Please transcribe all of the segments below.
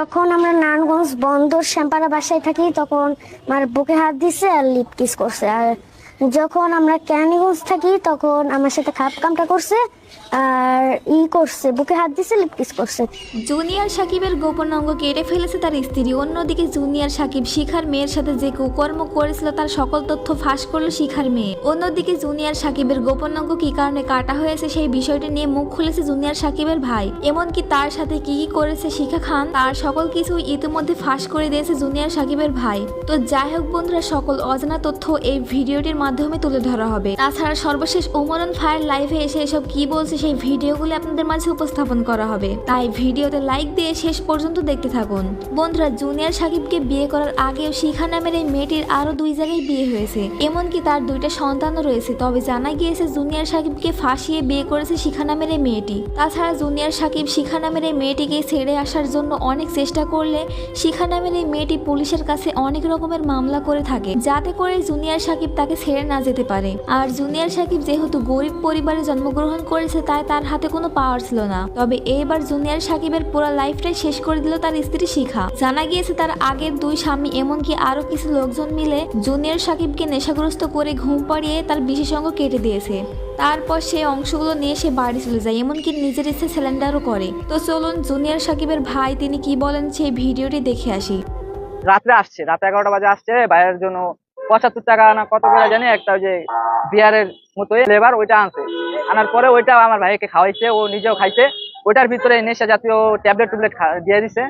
তখন আমরা নারায়ণগঞ্জ বন্দর শ্যাম্পারা বাসায় থাকি, তখন আমার বুকে হাত দিছে আর লিপ কিস করছে। আর যখন আমরা ক্যানিগঞ্জ থাকি, তখন আমার সাথে খাপ কামটা করছে আর ই করছে, বুকে হাত দিছে লিপ কিস করছে। জুনিয়র সাকিবের গোপন অঙ্গ কেটে ফেলেছে তার স্ত্রী। অন্যদিকে জুনিয়র সাকিব শিখার মেয়ের সাথে যে কুকর্ম করেছিল তার সকল তথ্য ফাঁস করল শিখার মেয়ে। অন্যদিকে জুনিয়র সাকিবের গোপন অঙ্গ কি কারণে কাটা হয়েছে সেই বিষয়টি নিয়ে মুখ খুলেছে জুনিয়র সাকিবের ভাই। এমনকি তার সাথে কি কি করেছে শিখা খান, তার সকল কিছু ইতিমধ্যে ফাঁস করে দিয়েছে জুনিয়র সাকিবের ভাই। তো যাই হোক বন্ধুরা, সকল অজানা তথ্য এই ভিডিওটির মাধ্যমে তুলে ধরা হবে। তাছাড়া সর্বশেষ ওমরন ফায়ার লাইভে এসে এসব কি বলছে সেই ভিডিওগুলো আপনাদের মাঝে উপস্থাপন করা হবে। তাই ভিডিওতে লাইক দিয়ে শেষ পর্যন্ত দেখতে থাকুন। বন্ধুরা, জুনিয়র সাকিবকে বিয়ে করার আগেও শিখা নামের এই মেয়েটির আরও দুই জায়গায় বিয়ে হয়েছে। এমনকি তার দুইটা সন্তানও রয়েছে, তবে জানা গিয়েছে জুনিয়র সাকিবকে ফাঁসিয়ে বিয়ে করেছে শিখা নামের এই মেয়েটি। তাছাড়া জুনিয়র সাকিব শিখা নামের এই মেয়েটিকে ছেড়ে আসার জন্য অনেক চেষ্টা করলে শিখা নামের এই মেয়েটি পুলিশের কাছে অনেক রকমের মামলা করে থাকে। যাতে করে জুনিয়র সাকিব তাকে ছেড়ে না যেতে পারে। আর জুনিয়র সাকিব যেহেতু গরিব পরিবারে জন্মগ্রহণ করেছে, তাই তার হাতে কোনো পাওয়ার ছিল না। তবে এইবার জুনিয়র সাকিবের পুরো লাইফটাই শেষ করে দিল তার স্ত্রী শিখা। জানা গিয়েছে তার আগের দুই স্বামী এমনকি আরও কিছু লোকজন মিলে জুনিয়র সাকিবকে নেশাগ্রস্ত করে ঘুম পাড়িয়ে তার বিশেষজ্ঞ কেটে দিয়েছে। তারপর সেই অংশগুলো নিয়ে সে বাড়ি চলে যায়, এমনকি নিজের ইচ্ছে সিলিন্ডারও করে। তো চলুন জুনিয়র সাকিবের ভাই, তিনি কি বলেন সেই ভিডিওটি দেখে আসি। রাত্রে আসছে, রাত এগারোটা বাজে আসছে, বাইরের জন্য পঁচাত্তর টাকা না কত করে জানি একটা ওই যে বিয়ারের মতো লেবার ওইটা আনছে। আনার পরে ওইটা আমার ভাইকে খাওয়াইছে ও নিজেও খাইছে। ওইটার ভিতরে নেশা জাতীয় ট্যাবলেট টুবলেট দিয়ে দিছে।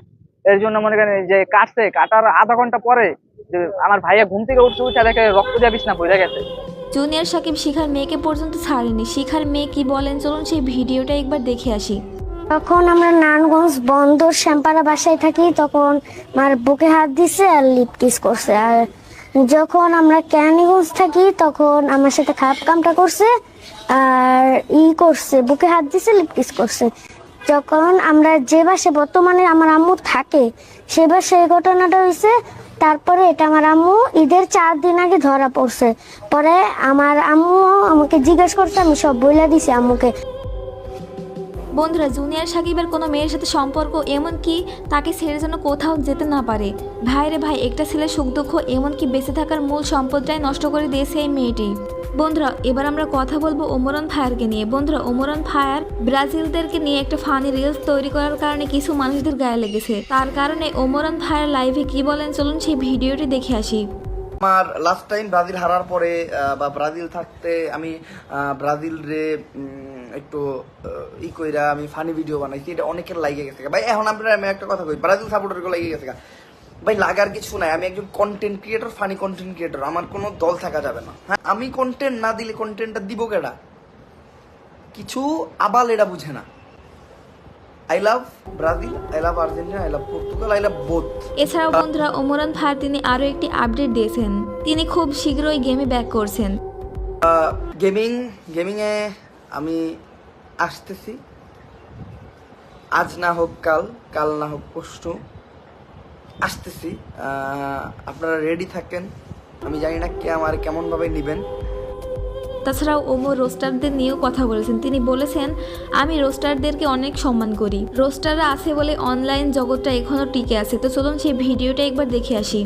এর জন্য মনে করেন যে কাটছে কাটার আধা ঘণ্টা পরে যে আমার ভাইয়া ঘুম থেকে উঠছে উঠে দেখে রক্ত দিয়ে বিছনা পড়ে গেছে। জুনিয়র সাকিব শিখার মেয়েকে পর্যন্ত ছাড়েনি। শিখার মেয়ে কি বলেন? চলুন সেই ভিডিওটা একবার দেখে আসি। তখন আমরা নারায়ণগঞ্জ বন্দর শ্যাম্পারা বাসায় থাকি তখন আমার বুকে হাত দিছে আর লিপ কিস করছে। আর যখন আমরা ক্যানিগঞ্জ থাকি, তখন আমার সাথে খারাপ কামটা করছে আর ই করছে, বুকে হাত দিছে লিপ কিস করছে। যখন আমরা যে বাসে বর্তমানে আমার আম্মু থাকে, সে বাসে এই ঘটনাটা হয়েছে তারপরে এটা আমার আম্মু ঈদের চার দিন আগে ধরা পড়ছে। পরে আমার আম্মু আমাকে জিজ্ঞেস করছে, আমি সব বইলা দিছি আম্মুকে। বন্ধুরা, জুনিয়র সাকিবের কোনো মেয়ের সাথে সম্পর্ক এমনকি তাকে ছেড়ে যেন কোথাও যেতে না পারে? ভাইরে ভাই, একটা ছেলের সুখ দুঃখ এমনকি বেঁচে থাকার মূল সম্পদটাই নষ্ট করে দিয়েছে এই মেয়েটি? বন্ধুরা, এবার আমরা কথা বলব ওমরন ফায়ারকে নিয়ে। বন্ধুরা, ওমরন ফায়ার ব্রাজিলদেরকে নিয়ে একটা ফানি রিলস তৈরি করার কারণে কিছু মানুষদের গায়ে লেগেছে। তার কারণে ওমরন ফায়ার লাইভে কি বলেন চলুন সেই ভিডিওটি দেখে আসি। আমার লাস্ট টাইম ব্রাজিল হারার পরে বা ব্রাজিল থাকতে আমি ব্রাজিল রে একটু ই কইরা আমি ফানি ভিডিও বানাইছি। এটা অনেকের লাগে গেছে ভাই, এখন আপনার আমি একটা কথা কই, ব্রাজিল সাপোর্টার লাগে গেছে ভাই, লাগার কিছু নাই। আমি একজন content creator funny content creator আমার কোনো দল থাকা যাবে না। হ্যাঁ আমি কন্টেন্ট না দিলে কন্টেন্টটা দিব কেডা? কিছু আবাল এটা বুঝে না। I love Brazil I love Argentina I love Portugal I love both এছাড়াও বন্ধুরা ওমরান ফায়ার তিনি আরও একটি আপডেট দিয়েছেন। তিনি খুব শীঘ্রই গেমে ব্যাক করছেন। গেমিং গেমিংয়ে আমি আসতেছি। আজ না হোক কাল কাল না হোক পরশু আসতেছি। আপনারা রেডি থাকেন। আমি জানি না কে আমার কেমনভাবে নেবেন। তাছাড়াও ওমর রোস্টারদের নিয়েও কথা বলেছেন। তিনি বলেছেন, আমি রোস্টারদেরকে অনেক সম্মান করি। রোস্টাররা আছে বলে অনলাইন জগৎটা এখনও টিকে আছে। তো চলুন সেই ভিডিওটা একবার দেখে আসি।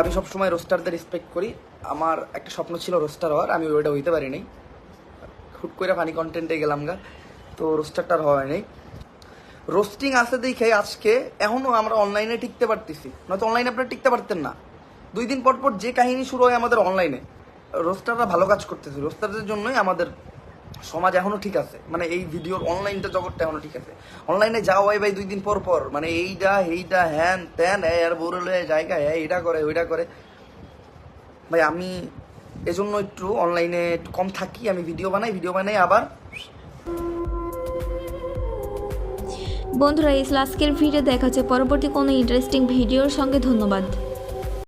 আমি সবসময় রোস্টারদের রেসপেক্ট করি। আমার একটা স্বপ্ন ছিল রোস্টার হওয়ার। আমি ওইটা হইতে পারি নাই হুট করে ফানি কন্টেন্টে গেলাম গা। তো রোস্টারটা আর হয় নাই। রোস্টিং আছে দেখে আজকে এখনও আমরা অনলাইনে টিকতে পারতেছি। নয়তো অনলাইনে আপনারা টিকতে পারতেন না। দুই দিন পর পর যে কাহিনী শুরু হয় আমাদের অনলাইনে রোস্টাররা ভালো কাজ করতেছে। রোস্টারদের জন্যই আমাদের সমাজ এখনও ঠিক আছে। মানে এই ভিডিওর অনলাইনটা জগৎটা এখনও ঠিক আছে। অনলাইনে যাওয়া হয় ভাই দুই দিন পর পর মানে এইটা এইটা হ্যান, ত্যান আর বড় লয়ে জায়গা হ্যাঁ এটা করে ওইটা করে। ভাই, আমি এজন্য একটু অনলাইনে একটু কম থাকি, আমি ভিডিও বানাই ভিডিও বানাই আবার বন্ধুরা, এই আজকের ভিডিও দেখা হচ্ছে পরবর্তী কোনো ইন্টারেস্টিং ভিডিওর সঙ্গে। ধন্যবাদ।